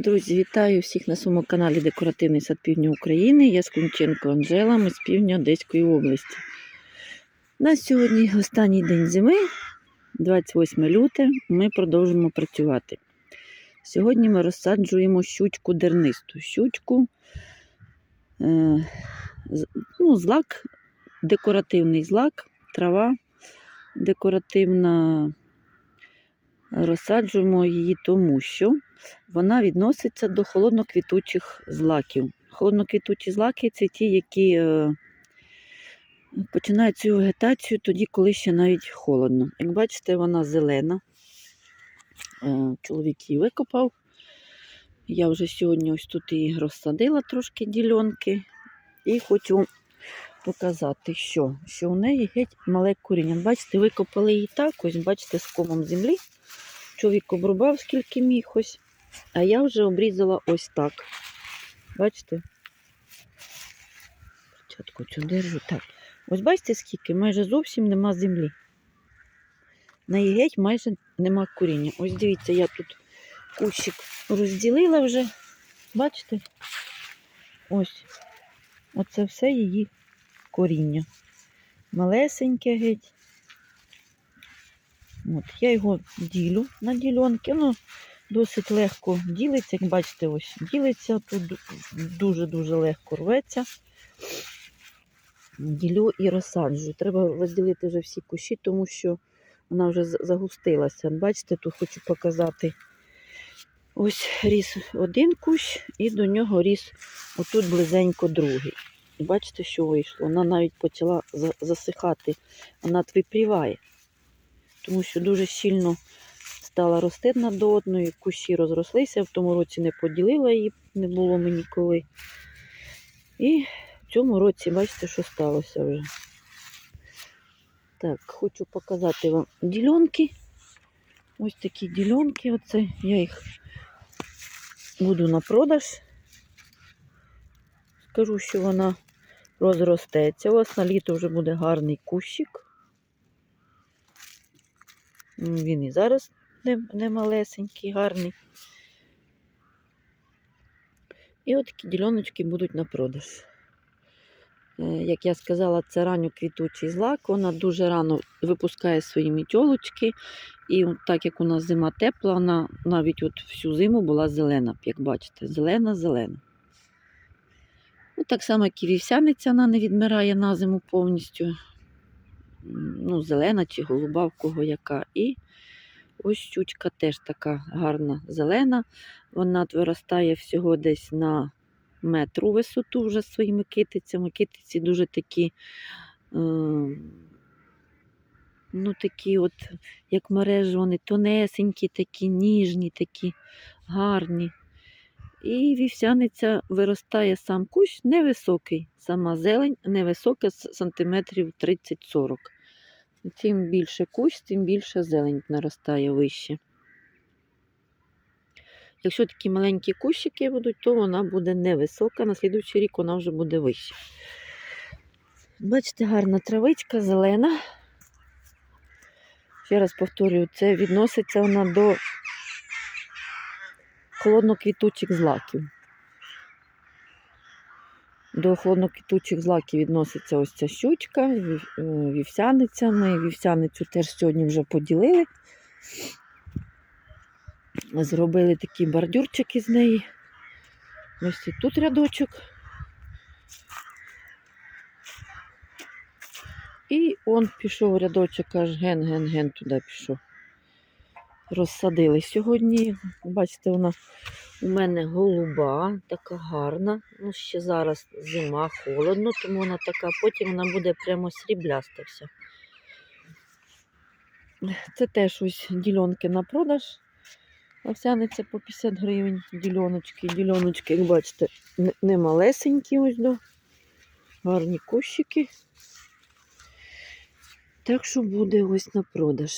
Друзі, вітаю всіх на своєму каналі Декоративний сад Півдня України. Я Скунченко Анжела, ми з півдня Одеської області. На сьогодні останній день зими, 28 люте, ми продовжуємо працювати. Сьогодні ми розсаджуємо щучку дернисту. Щучку, е, ну, злак, декоративний злак, трава декоративна. Розсаджуємо її тому, що вона відноситься до холодноквітучих злаків. Холодноквітучі злаки це ті, які е, починають цю вегетацію тоді, коли ще навіть холодно. Як бачите, вона зелена. Е, чоловік її викопав. Я вже сьогодні ось тут її розсадила трошки дільонки. І хочу показати, що, що у неї геть мале коріння. Бачите, викопали її так, ось бачите, з комом землі. Чоловік обрубав скільки міг ось. А я вже обрізала ось так. Бачите? Спочатку цю держу. Так. Ось бачите, скільки? Майже зовсім нема землі. На її геть майже нема коріння. Ось дивіться, я тут кущик розділила вже. Бачите? Ось. Оце все її коріння. Малесеньке геть. От, я його ділю на ділянки. Ну, досить легко ділиться, як бачите, ось ділиться тут дуже-дуже легко рветься. Ділю і розсаджую. Треба розділити вже всі кущі, тому що вона вже загустилася. Бачите, тут хочу показати. Ось ріс один кущ, і до нього ріс отут близенько другий. Бачите, що вийшло? Вона навіть почала засихати, вона випріває тому що дуже щільно стала рости одна до одної, кущі розрослися, в тому році не поділила її, не було мені коли. І в цьому році, бачите, що сталося вже. Так, хочу показати вам ділянки. Ось такі ділянки. Оце я їх буду на продаж. Скажу, що вона розростеться. У вас на літо вже буде гарний кущик. Він і зараз не, гарний. І от такі діляночки будуть на продаж. Е, Як я сказала, це ранньоквітучий злак. Вона дуже рано випускає свої мітьолочки. І от так як у нас зима тепла, вона навіть от всю зиму була зелена, як бачите, зелена-зелена. Ну, так само, як і вівсяниця, вона не відмирає на зиму повністю ну, зелена чи голуба, в кого яка. І ось щучка теж така гарна зелена. Вона виростає всього десь на метру висоту вже своїми китицями. Китиці дуже такі, е, ну такі от, як мережі, вони тонесенькі, такі, ніжні, такі гарні. І вівсяниця виростає сам кущ невисокий, сама зелень невисока, с- сантиметрів 30-40. Чим більше кущ, тим більше зелень наростає вище. Якщо такі маленькі кущики будуть, то вона буде невисока, на слідуючий рік вона вже буде вища. Бачите, гарна травичка, зелена. Ще раз повторюю, це відноситься вона до холодноквітучих злаків. До холодноквітучих злаків відноситься ось ця щучка, е, вівсяниця. Ми вівсяницю теж сьогодні вже поділили. Зробили такі бордюрчики з неї. Ось і тут рядочок. І он пішов рядочок, аж ген-ген-ген туди пішов. Розсадили сьогодні. Бачите, вона у мене голуба, така гарна. Ну, ще зараз зима, холодно, тому вона така, потім вона буде прямо срібляста вся. Це теж ось дільонки на продаж. Овсяниця по 50 гривень, дільоночки, дільоночки, як бачите, не малесенькі ось до. Гарні кущики. Так що буде ось на продаж.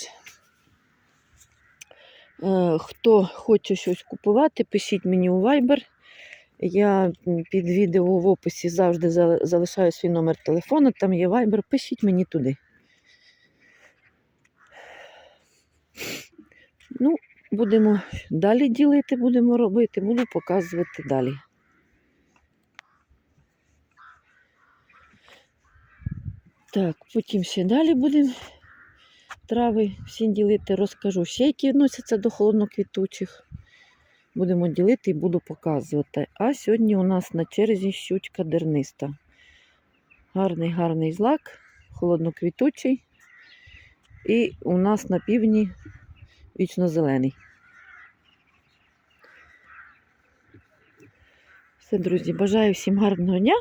Е, Хто хоче щось купувати, пишіть мені у Viber. Я під відео в описі завжди залишаю свій номер телефону, там є Viber, пишіть мені туди. Ну, будемо далі ділити, будемо робити, буду показувати далі. Так, потім ще далі будемо трави всі ділити, розкажу. Ще які відносяться до холодноквітучих. Будемо ділити і буду показувати. А сьогодні у нас на черзі щучка дерниста. Гарний, гарний злак, холодноквітучий. І у нас на півдні вічно-зелений. Все, друзі, бажаю всім гарного дня.